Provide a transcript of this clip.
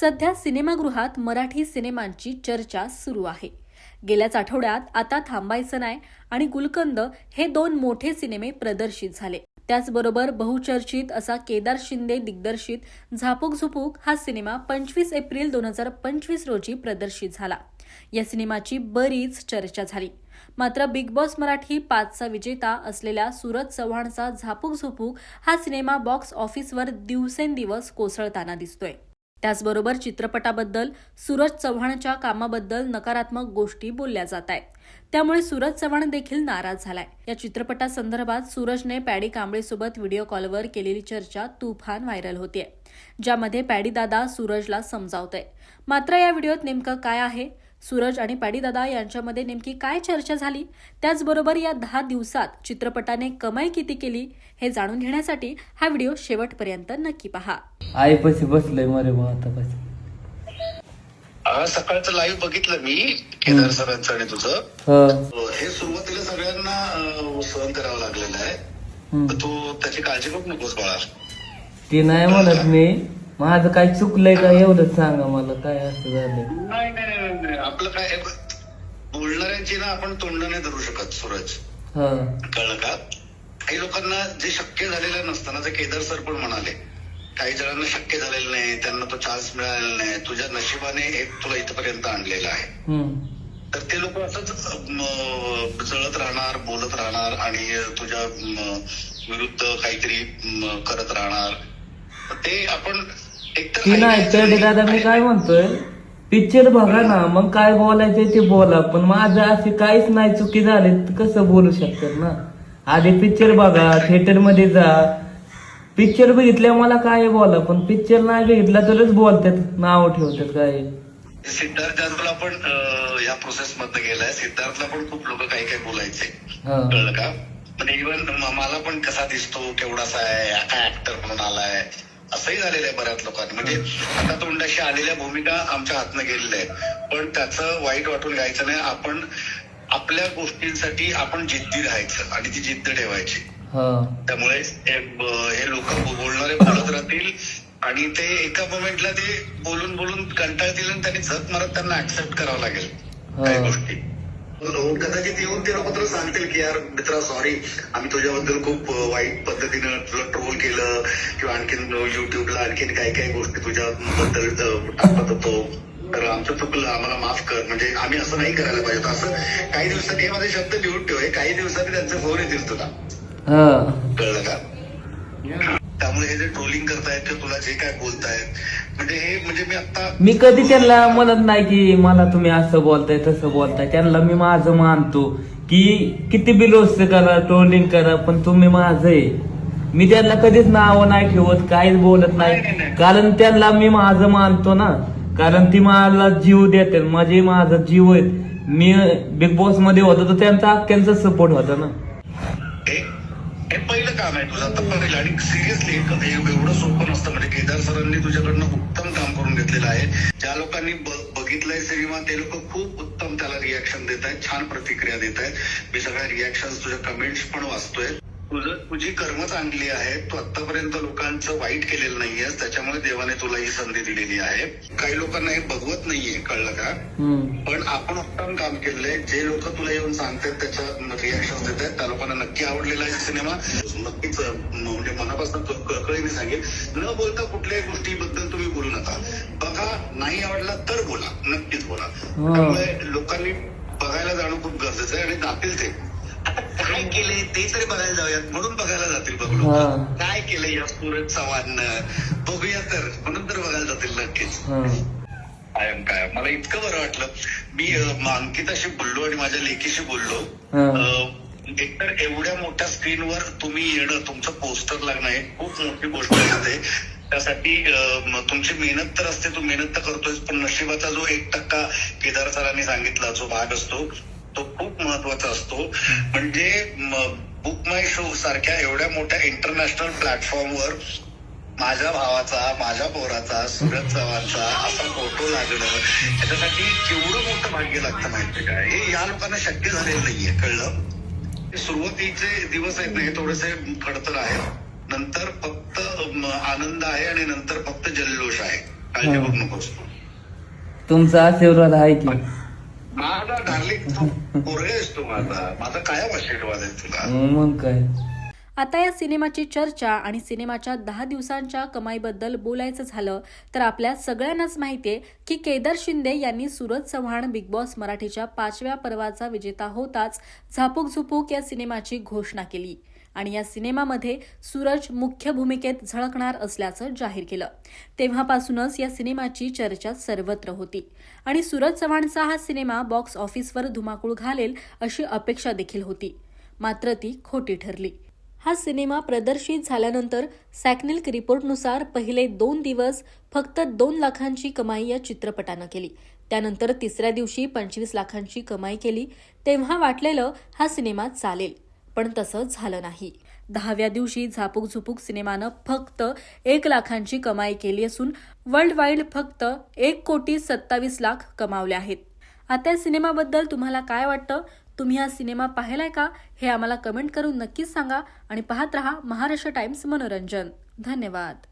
सध्या सिनेमागृहात मराठी सिनेमांची चर्चा सुरू आहे. गेल्याच आठवड्यात आता थांबायचं नाही आणि गुलकंद हे दोन मोठे सिनेमे प्रदर्शित झाले. त्याचबरोबर बहुचर्चित असा केदार शिंदे दिग्दर्शित झापूक झुपूक हा सिनेमा पंचवीस एप्रिल दोन हजार पंचवीस रोजी प्रदर्शित झाला. या सिनेमाची बरीच चर्चा झाली. मात्र बिग बॉस मराठी पाचचा विजेता असलेल्या सुरज चव्हाणचा झापूक झुपूक हा सिनेमा बॉक्स ऑफिसवर दिवसेंदिवस कोसळताना दिसतोय. त्याचबरोबर चित्रपटाबद्दल सूरज चव्हाणच्या कामाबद्दल नकारात्मक गोष्टी बोलल्या जात आहेत. त्यामुळे सूरज चव्हाण देखील नाराज झालाय. या चित्रपटासंदर्भात सूरजने पॅडी कांबळेसोबत व्हिडिओ कॉलवर केलेली चर्चा तुफान व्हायरल होतीये ज्यामध्ये पॅडी दादा सूरजला समजावतोय. मात्र या व्हिडिओत नेमकं काय आहे? सूरज आणि पॅडीदादा यांच्यामध्ये नेमकी काय चर्चा झाली? त्याचबरोबर या दहा दिवसात चित्रपटाने कमाई किती केली? हे जाणून घेण्यासाठी हा व्हिडिओ शेवटपर्यंत नक्की पहा. आईपाशी बसलोय मरे मग आता पाशी सकाळचं लाईव्ह बघितलं मी केदार सरांचं आणि तुझं. ह. हे सुरुवातीला सगळ्यांना सहन करावं लागलेलं आहे. तर तू त्याची काळजी करू नकोस बाळा. ते नाही म्हणत मी. माझं काय चुकलंय का एवढंच सांगा मला काय असं नाही नाही, नाही आपलं काय बोलणाऱ्यांची ना आपण तोंड नाही धरू शकत सूरज. हा. कळलं का? काही लोकांना जे शक्य झालेलं नसतं ना ते केदार सर पण म्हणाले काही जणांना शक्य झालेलं नाही त्यांना तो चान्स मिळालेला नाही तुझ्या नशिबाने एक तुला इथपर्यंत आणलेला आहे. तर ते लोक असंच जळत राहणार बोलत राहणार आणि तुझ्या विरुद्ध काहीतरी करत राहणार. ते आपण एकतर मी काय म्हणतोय? पिक्चर बघा ना मग काय बोलायचंय ते बोला. पण माझं असे काहीच नाही चुकी झाले कसं बोलू शकतात ना? आधी पिक्चर बघा थिएटरमध्ये जा. पिक्चर बघितल्या मला काय बोला पण पिक्चर नाही बघितला तरच बोलतात नाव ठेवतात काय. सिद्धार्थ जाधवला पण या प्रोसेस मधनं गेलाय. सिद्धार्थला पण खूप लोक काही काही बोलायचे. कळलं का? पण इव्हन मला पण कसा दिसतो केवढासा आहे काय ऍक्टर म्हणून आलाय? असंही झालेलं आहे बऱ्याच लोकांनी. म्हणजे आता तोंडाशी आलेल्या भूमिका आमच्या हातनं गेलेल्या आहेत. पण त्याचं वाईट वाटून घ्यायचं नाही. आपण आपल्या गोष्टींसाठी आपण जिद्दी राहायचं आणि ती जिद्द ठेवायची. त्यामुळे हे लोक बोलणारे बोलत राहतील आणि ते एका मोमेंटला ते बोलून बोलून कंटाळतील आणि त्यांनी झक मारत त्यांना ऍक्सेप्ट करावं लागेल. काही. गोष्टी. कदाचित येऊन तुला सांगतील की यार मित्रा सॉरी आम्ही तुझ्याबद्दल खूप वाईट पद्धतीनं तुला ट्रोल केलं किंवा आणखीन युट्यूबला आणखीन काही काही गोष्टी तुझ्याबद्दल अं, टाकत होतो. तर आमचं चुकलं आम्हाला माफ कर. म्हणजे आम्ही असं नाही करायला पाहिजे. असं काही दिवसांनी हे माझे शब्द लिहून ठेव. हे काही दिवसांनी त्यांचे फोन येतील तुला. कळलं का? ट्रोलिंग करतायत किंवा तुला जे काय बोलतायत. म्हणजे हे म्हणजे मी आता मी कधी त्यांना म्हणत नाही की मला तुम्ही असं बोलताय तसं बोलताय. त्यांना मी माझं मानतो की किती बी रोस्ट करा ट्रोलिंग करा पण तुम्ही माझं. आहे मी त्यांना कधीच नाव नाही ठेवत काहीच बोलत नाही, नाही, नाही. नाही. कारण त्यांना मी माझं मानतो ना. कारण ती मला जीव देते माझे माझा जीव आहे मी बिग बॉसमध्ये होतो तर त्यांचा अख्ख्यांचा सपोर्ट होता ना. हे काम आहे. तुझं आता आणि सिरियसली एवढं सोपं नसतं. म्हणजे केदार सरांनी तुझ्याकडनं उत्तम काम करून घेतलेलं आहे. ज्या लोकांनी बघितलंय सिनेमा ते लोक खूप उत्तम त्याला रिॲक्शन देत आहेत छान प्रतिक्रिया देत आहेत मी सगळ्या रिॲक्शन तुझ्या कमेंट्स पण वाचतोय. तुझं तुझी कर्म चांगली आहेत तू आतापर्यंत लोकांचं वाईट केलेलं नाहीयेस त्याच्यामुळे देवाने तुला ही संधी दिलेली आहे. काही लोकांना हे बघवत नाहीये कळलं का? पण आपण उत्तम काम केलंय जे लोक तुला येऊन सांगतात त्याच्या रिॲक्शन देत आहेत त्या लोकांना नक्की आवडलेला आहे सिनेमा. नक्कीच म्हणजे मनापासून कळकळीने सांगेल न बोलता कुठल्याही गोष्टीबद्दल तुम्ही बोलू नका. बघा नाही आवडला तर बोला नक्कीच बोला. त्यामुळे लोकांनी बघायला जाणं खूप गरजेचं आहे आणि जातील ते. आता काय केले ते तरी बघायला जाऊयात. म्हणून बघायला जातील बघ. काय केलंय या सूरज चव्हाणनं बघूया तर. म्हणून तर बघायला जातील नक्कीच. कायम कायम मला इतकं बरं वाटलं. मी अंकिताशी बोललो आणि माझ्या लेकीशी बोललो. एकतर एवढ्या मोठ्या स्क्रीनवर तुम्ही येणं तुमचं पोस्टर लागणं हे खूप मोठी गोष्ट असते. त्यासाठी तुमची मेहनत तर असते. तू मेहनत तर करतोय पण नशिबाचा जो एक टक्का केदार सरांनी सांगितला जो भाग असतो तो खूप महत्त्वाचा असतो. म्हणजे बुक माय शो सारख्या एवढ्या मोठ्या इंटरनॅशनल प्लॅटफॉर्मवर माझ्या भावाचा माझ्या पोराचा सूरज चव्हाणचा असा फोटो लागणं याच्यासाठी केवढं मोठं भाग्य लागतं माहितीये का? हे या लोकांना शक्य झालेलं नाहीये कळलं? सुरुवातीचे दिवस आहेत ना हे थोडेसे खडतर आहेत. नंतर फक्त आनंद आहे आणि नंतर फक्त जल्लोष आहे. काळजी. करू नकोस. तुमचा आशीर्वाद आहे की? माझा डार्लिंग तू पोरगे आहेस तू माझा. माझा कायम आशीर्वाद आहे तुला. मग काय? आता या सिनेमाची चर्चा आणि सिनेमाच्या दहा दिवसांच्या कमाईबद्दल बोलायचं झालं तर आपल्या सगळ्यांनाच माहितीये की केदार शिंदे यांनी सूरज चव्हाण बिग बॉस मराठीच्या पाचव्या पर्वाचा विजेता होताच झापूक झुपूक या सिनेमाची घोषणा केली. आणि या सिनेमामध्ये सूरज मुख्य भूमिकेत झळकणार असल्याचं जाहीर केलं. तेव्हापासूनच या सिनेमाची चर्चा सर्वत्र होती. आणि सूरज चव्हाणचा हा सिनेमा बॉक्स ऑफिसवर धुमाकूळ घालेल अशी अपेक्षा देखील होती. मात्र ती खोटी ठरली. हा सिनेमा प्रदर्शित झाल्यानंतर सॅकनिल्क रिपोर्टनुसार पहिले दोन दिवस फक्त दोन लाखांची कमाई या चित्रपटानं केली. त्यानंतर तिसऱ्या दिवशी पंचवीस लाखांची कमाई केली. तेव्हा वाटलेलं हा सिनेमा चालेल. पण तसं झालं नाही. दहाव्या दिवशी झापूक झुपूक सिनेमानं फक्त एक लाखांची कमाई केली असून वर्ल्ड वाईड फक्त एक कोटी सत्तावीस लाख कमावले आहेत. आता या सिनेमाबद्दल तुम्हाला काय वाटतं? तुम्ही हा सिनेमा पाहिलाय का? हे आम्हाला कमेंट करून नक्कीच सांगा आणि पाहत रहा महाराष्ट्र टाइम्स मनोरंजन. धन्यवाद.